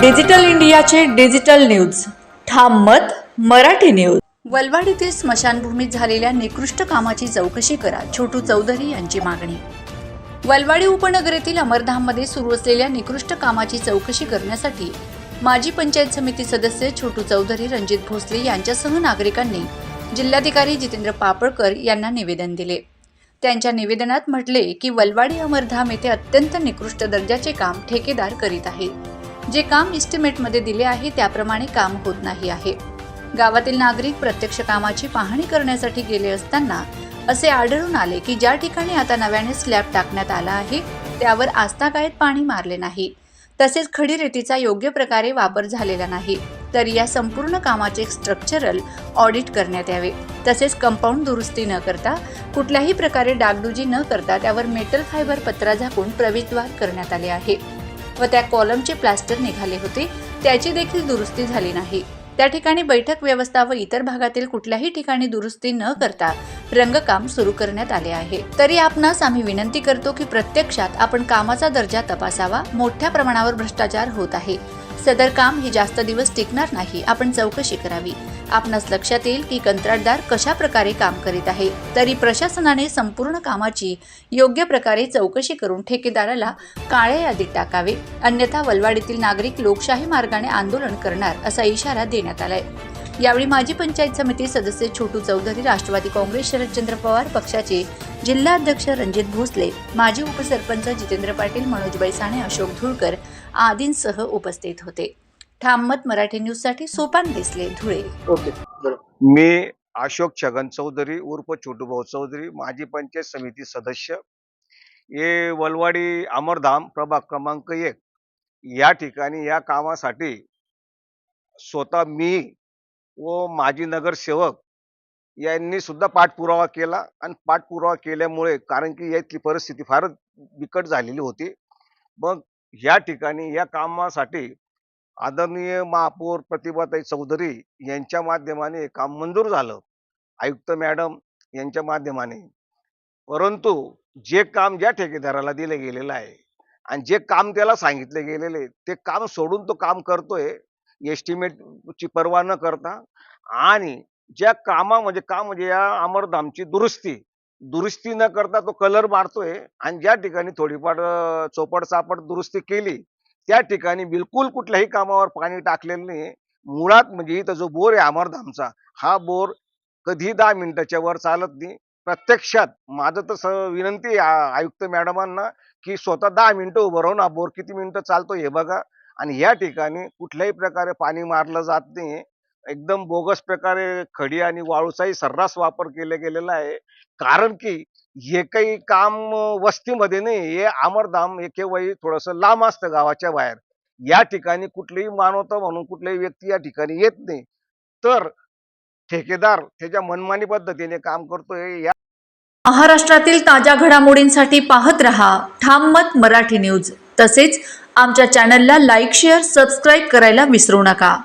Digital इंडियाचे digital news. ठाम मत मराठी न्यूज. वलवाडीतील स्मशानभूमीत झालेल्या निकृष्ट कामाची चौकशी करा छोटू चौधरी यांची मागणी. वलवाडी उपनगरीतील अमरधाममध्ये सुरू असलेल्या निकृष्ट कामाची चौकशी करण्यासाठी माजी पंचायत समिती सदस्य छोटू चौधरी रणजित भोसले यांच्यासह नागरिकांनी जिल्हाधिकारी जितेंद्र पापळकर यांना निवेदन दिले. त्यांच्या निवेदनात म्हटले की वलवाडी अमरधाम येथे अत्यंत निकृष्ट दर्जाचे काम ठेकेदार करीत आहेत. जे काम इस्टिमेटमध्ये दिले आहे त्याप्रमाणे काम होत नाही आहे. गावातील नागरिक प्रत्यक्ष कामाची पाहणी करण्यासाठी गेले असताना असे आढळून आले की ज्या ठिकाणी आता नव्याने स्लॅब टाकण्यात आला आहे त्यावर आस्थागायत पाणी मारले नाही. तसेच खडी रेतीचा योग्य प्रकारे वापर झालेला नाही. तर या संपूर्ण कामाचे स्ट्रक्चरल ऑडिट करण्यात यावे. तसेच कंपाऊंड दुरुस्ती न करता कुठल्याही प्रकारे डागडुजी न करता त्यावर मेटल फायबर पत्रा झाकून प्रवेशद्वार करण्यात आले आहे. व त्या कॉलमचे प्लास्टर निघाले होते. त्याची देखील दुरुस्ती झाली नाही. त्या ठिकाणी बैठक व्यवस्था व इतर भागातील कुठल्याही ठिकाणी दुरुस्ती न करता रंगकाम सुरू करण्यात आले आहे. तरी आपणास आम्ही विनंती करतो की प्रत्यक्षात आपण कामाचा दर्जा तपासावा. मोठ्या प्रमाणावर भ्रष्टाचार होत आहे. सदर काम हे जास्त दिवस टिकणार नाही. आपण चौकशी करावी. आपणास लक्षात येईल की कंत्राटदार कशा प्रकारे काम करीत आहे. तरी प्रशासनाने संपूर्ण कामाची योग्य प्रकारे चौकशी करून ठेकेदाराला काळ्या यादीत टाकावे. अन्यथा वलवाडीतील नागरिक लोकशाही मार्गाने आंदोलन करणार असा इशारा देण्यात आलाय. यावेळी माजी पंचायत समिती सदस्य छोटू चौधरी राष्ट्रवादी काँग्रेस शरदचंद्र पवार पक्षाचे जिल्हाध्यक्ष रणजित भोसले माजी उपसरपंच जितेंद्र पाटील मनोज बैसाणे अशोक धुळकर आदींसह उपस्थित होते. ठाममत मराठी न्यूजसाठी सोपान देसले धुळे. मी अशोक छगन चौधरी उर्फ छोटूभाऊ चौधरी माजी पंचायत समिती सदस्य. हे वलवाडी अमरधाम प्रभाग क्रमांक एक. या ठिकाणी या कामासाठी स्वतः मी व माजी नगरसेवक यांनी सुद्धा पाठपुरावा केला. आणि पाठपुरावा केल्यामुळे कारण की यातली परिस्थिती फारच बिकट झालेली होती. मग या ठिकाणी या कामासाठी आदरणीय महापौर प्रतिभाताई चौधरी यांच्या माध्यमाने काम मंजूर झालं. आयुक्त मॅडम यांच्या माध्यमाने. परंतु जे काम ज्या ठेकेदाराला दिलं गेलेलं आहे आणि जे काम त्याला सांगितले गेलेले ते काम सोडून तो काम करतोय एस्टिमेटची पर्वा न करता आणि ज्या कामा म्हणजे काम म्हणजे या अमरधामची दुरुस्ती दुरुस्ती न करता तो कलर मारतोय आणि ज्या ठिकाणी थोडीफार चोपड सापड दुरुस्ती केली त्या ठिकाणी बिलकुल कुठल्याही कामावर पाणी टाकलेलं नाही. मुळात म्हणजे इथं जो बोर आहे अमरधामचा हा बोर कधी दहा मिनिटाच्या वर चालत नाही. प्रत्यक्षात माझं तर विनंती आहे आयुक्त मॅडमांना की स्वतः दहा मिनिटं उभं राहून हा बोर किती मिनिटं चालतो हे बघा. आणि या ठिकाणी कुठल्याही प्रकारे पाणी मारलं जात नाही. एकदम बोगस प्रकारे खडी आणि वाळूचाही सर्रास वापर केला गेलेला आहे. कारण की हे काही काम वस्तीमध्ये नाही हे आमरधाम हे केव्हाही थोडस लांब असतं गावाच्या बाहेर. या ठिकाणी कुठलीही मानवता म्हणून कुठलीही व्यक्ती या ठिकाणी येत नाही. तर ठेकेदार त्याच्या मनमानी पद्धतीने काम करतोय. या महाराष्ट्रातील ताज्या घडामोडींसाठी पाहत रहा ठाम मत मराठी न्यूज. तसेच आमच्या चॅनलला लाईक शेअर सबस्क्राईब करायला विसरू नका.